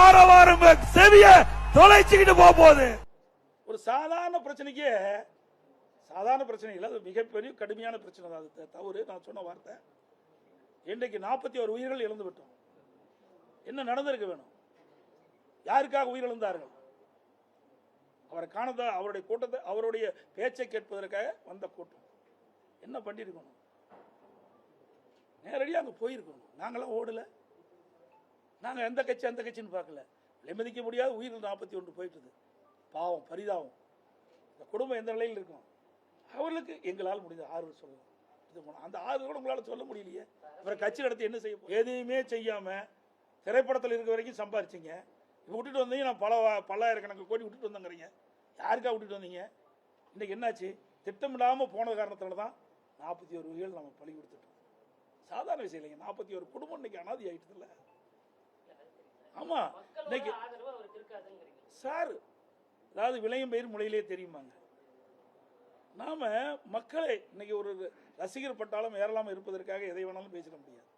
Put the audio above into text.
ஆரவாரம் செவிய தொலைச்சுக்கிட்டு போக போகுது ஒரு சாதாரண பிரச்சனைக்கு சாதாரண பிரச்சனை இல்லை அது மிகப்பெரிய கடுமையான பிரச்சனை தான். அது தவறு. நான் சொன்ன வார்த்தை. இன்றைக்கு நாற்பத்தி ஒரு உயிர்கள் இழந்து விட்டோம். என்ன நடந்திருக்க வேணும்? யாருக்காக உயிரிழந்தார்கள் அவரை காணத அவருடைய கூட்டத்தை அவருடைய பேச்சை கேட்பதற்காக வந்த கூட்டம். என்ன பண்ணியிருக்கணும்? நேரடியாக அங்கே போயிருக்கணும். நாங்களாம் ஓடலை. நாங்கள் எந்த கட்சி அந்த கட்சின்னு பார்க்கல. நிம்மதிக்க முடியாத உயிர் நாற்பத்தி ஒன்று போயிட்டுது. பாவம் பரிதாபம். இந்த குடும்பம் எந்த நிலையில் இருக்கும்? அவர்களுக்கு எங்களால் முடிஞ்ச ஆறுதல் சொல்லலாம். இது போனோம் அந்த ஆறுதல் கூட உங்களால் சொல்ல முடியலையே. அப்புறம் கட்சி நடத்தி என்ன செய்ய எதையுமே செய்யாமல் திரைப்படத்தில் இருக்க வரைக்கும் சம்பாரிச்சிங்க. இப்போ விட்டுட்டு வந்தீங்க நான் பல வா- பல்லாயிரக்கணக்கு கோடி விட்டுட்டு வந்தேங்கிறீங்க. யாருக்காக விட்டுட்டு வந்தீங்க? இன்றைக்கி என்னாச்சு? திட்டமிடாமல் போன காரணத்தில் தான் நாற்பத்தி ஒரு உயிர்கள் நம்ம பழி கொடுத்துட்டோம். சாதாரண விஷயம் இல்லைங்க. நாற்பத்தி ஒரு குடும்பம் இன்றைக்கி அனாதி ஆகிட்டதில்லை ஆமா இன்னைக்கு சார் அதாவது விளையும் பயிர் முளையிலே தெரியுமாங்க. நாம மக்களை இன்னைக்கு ஒரு ரசிகர் பட்டாளம் ஏறலாம இருப்பதற்காக எதை வேணாலும் பேசிட முடியாது.